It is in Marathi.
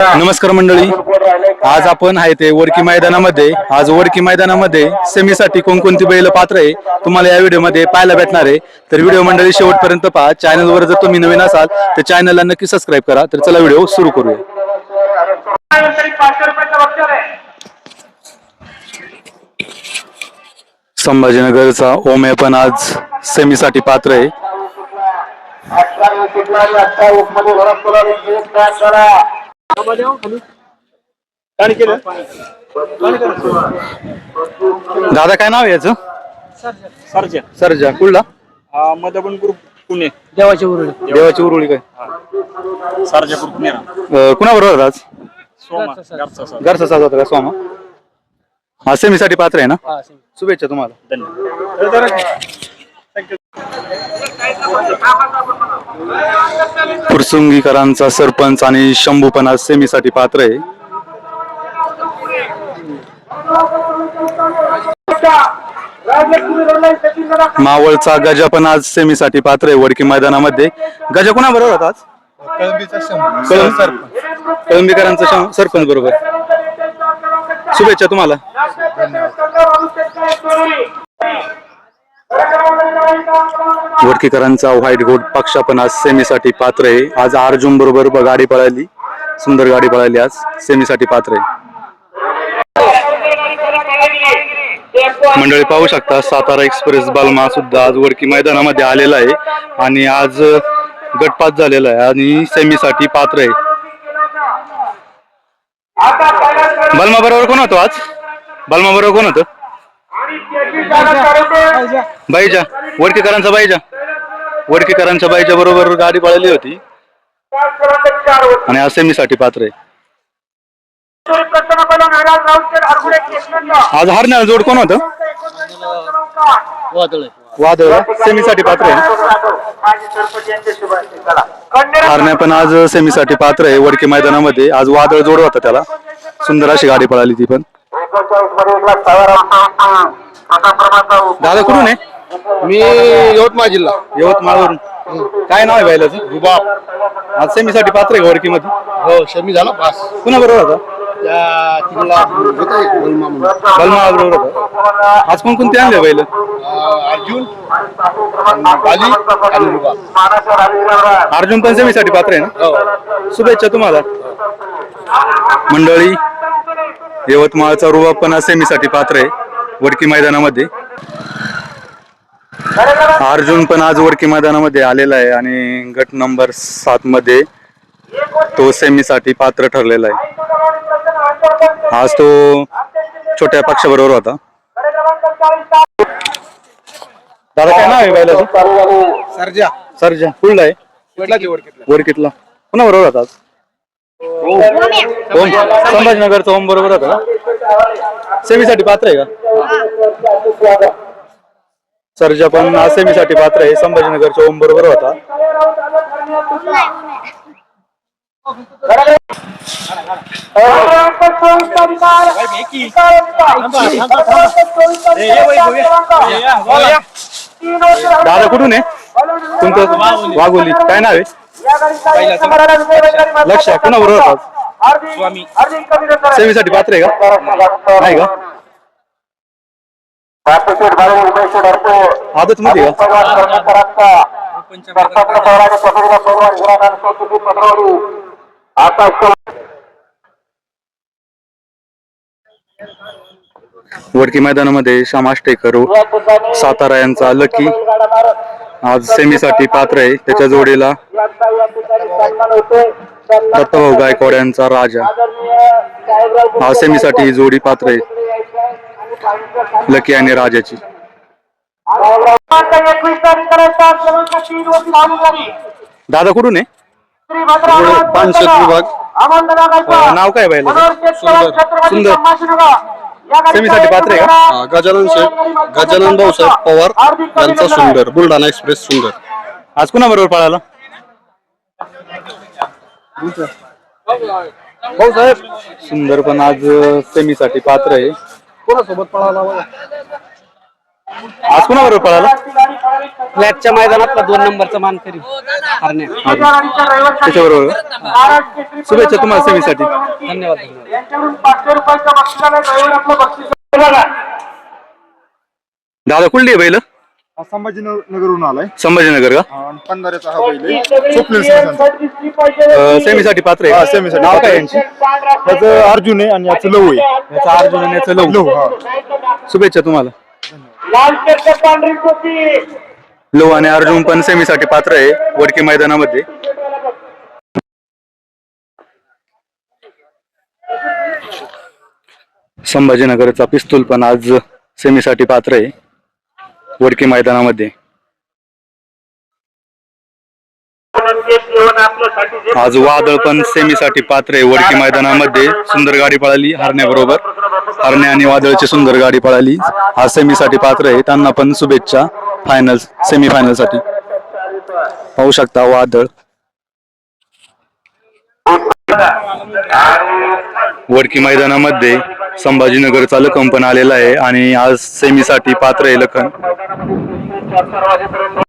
नमस्कार मंडळी. आज आपण आहे ते वडकी मैदानामध्ये. आज वडकी मैदानामध्ये सेमीसाठी कोणकोणती बैल पात्र आहे तुम्हाला या व्हिडिओमध्ये पाहायला भेटणार आहे. तर व्हिडिओ मंडळी शेवटपर्यंत पहा. चॅनलवर जर तुम्ही नवीन असाल तर चॅनलला नक्की सबस्क्राईब करा. तर चला व्हिडिओ सुरू करूया. संभाजीनगरचा ओमे पण आज सेमीसाठी पात्र आहे. दादा काय नाव आहे याचं? सरजा. सरजा. कुठला? मधबन ग्रुप पुणे. देवाची उरुळी. देवाची उरुळी काय? सरजा ग्रुप पुणे. कुणाबरोबर आज? सोमा घरचा साज होता का स्वामा हा सेमीसाठी पात्र आहे ना? हा सेम. शुभेच्छा तुम्हाला. धन्यवाद. फुरसुंगीकरांचा सरपंच आणि शंभू पण आज सेमीसाठी पात्र आहे. मावळचा गजा पण आज सेमीसाठी पात्र आहे. वडकी मैदानामध्ये. गजा कुणा बरोबर होता आज? कळंब- कळंबीकरांचा सरपंच बरोबर. शुभेच्छा तुम्हाला. वडकीकरांचा व्हाईट गोल्ड पक्ष पण आज सेमीसाठी पात्र आहे. आज अर्जुन बरोबर गाडी पळाली. सुंदर गाडी पळाली आज सेमीसाठी पात्र आहे. मंडळी पाहू शकता सातारा एक्सप्रेस बलमा सुद्धा आज वडकी मैदानामध्ये आलेला आहे आणि आज गटपात झालेला आहे आणि सेमीसाठी पात्र आहे. बलमा बरोबर कोण होतो आज? बलमा बरोबर कोण होतं? बाईजा वडकेकरांचा बाईजा वडकेकरांच्या बाईच्या बरोबर गाडी पळाली होती. आणि आज सेमीसाठी पात्र आहे. आज हारण्याला जोड कोण होतं? वादळ. वादळ सेमीसाठी पात्र आहे. हारण्या पण आज सेमीसाठी पात्र आहे. वडके मैदानामध्ये आज वादळ जोड होता त्याला. सुंदर अशी गाडी पळाली ती पण. दादा कुठून आहे? मी यवतमाळ जिल्हा. यवतमाळवरून. काय नाव आहे बैलाचं? रुबाब. आज सेमीसाठी पात्र आहे वडकी मध्ये हो शमी झाला पास. पुन्हा बरोबर होता? त्या तिला होता एक बलमा म्हणून. बलमा बरोबर होता. आज कोण कोणते आणले बैल? अं, अर्जुन बाली आणि रुबा अर्जुन पण सेमीसाठी पात्र आहे ना? हो. शुभेच्छा तुम्हाला. मंडळी यवतमाळचा रुबाब पण आज सेमीसाठी पात्र आहे. वडकी मैदानामध्ये. अर्जुन पण आज वडकी मैदानामध्ये आलेला आहे आणि गट नंबर सात मध्ये तो सेमीसाठी पात्र ठरलेला आहे. आज तो छोट्या पक्षाबरोबर होता. दादा काय नाव आहे बैलाचं? सरजा. सरजा. कुठला आहे? वडकीतला? पुन्हा बरोबर होता आज? ओम संभाजीनगरचा ओम बरोबर होता सेमीसाठी पात्र आहे का? सरजा पण आज सेमीसाठी पात्र आहे संभाजीनगरच्या ओम बरोबर होता. दादा कुठून आहे? तुमचं वाघोली. काय नाव आहे? लक्ष कुणाबरोबर बरोबर होता? स्वामी. सेमीसाठी पात्र आहे का? नाही का? आदत मध्ये वडकी मैदानामध्ये श्याम आष्टेकर सातारा यांचा लकी आज सेमीसाठी पात्र आहे. त्याच्या जोडीला दत्तभाऊ गायकवाड यांचा राजा. हा सेमीसाठी ही जोडी पात्र आहे. लकी आणि राजाची. दादा कुठून आहे? पानशेत विभाग. अं, नाव काय बायला सुंदर. सेमीसाठी पात्र आहे का? गजानन शेठ गजानन भाऊसाहेब पवार यांचा सुंदर बुलढाणा एक्सप्रेस सुंदर. आज कुणा बरोबर पळाला भाऊसाहेब सुंदर पण आज सेमीसाठी पात्र आहे. कोणासोबत पळाला आज कुणा बरोबर पळाला? फ्लॅटच्या मैदानातला दोन नंबरचा मानकरी हरण्या. त्याच्याबरोबर? शुभेच्छा तुम्हाला सेमीसाठी. धन्यवाद दादा कुठली आहे बैल? संभाजीनगरहून आलाय. संभाजीनगर का? आणि पंधराचा हा बैल आहे. स्वप्नील सिंहांचा. अं, सेमीसाठी पात्र हा, आहे सेमीसाठी नाव काय आहे. यांची? त्याचं अर्जुन आहे आणि याचं लव आहे. याचा अर्जुन आणि याचं लव लव हा. शुभेच्छा तुम्हाला. लो आणि अर्जुन पण सेमीसाठी पात्र आहे वडकी मैदानामध्ये. संभाजीनगरचा पिस्तूल पण आज सेमीसाठी पात्र आहे वडकी मैदानामध्ये. आज वादळ पण सेमीसाठी पात्र आहे वडकी मैदानामध्ये. सुंदर गाडी पळाली हरण्याबरोबर. हरण्या आणि वादळची सुंदर गाडी पळाली. आज सेमीसाठी पात्र आहे. त्यांना पण शुभेच्छा फायनल सेमी फायनलसाठी. पाहू शकता वादळ. वडकी मैदानामध्ये संभाजीनगरचा लखन पण आलेला आहे आणि आज सेमीसाठी पात्र आहे लखन.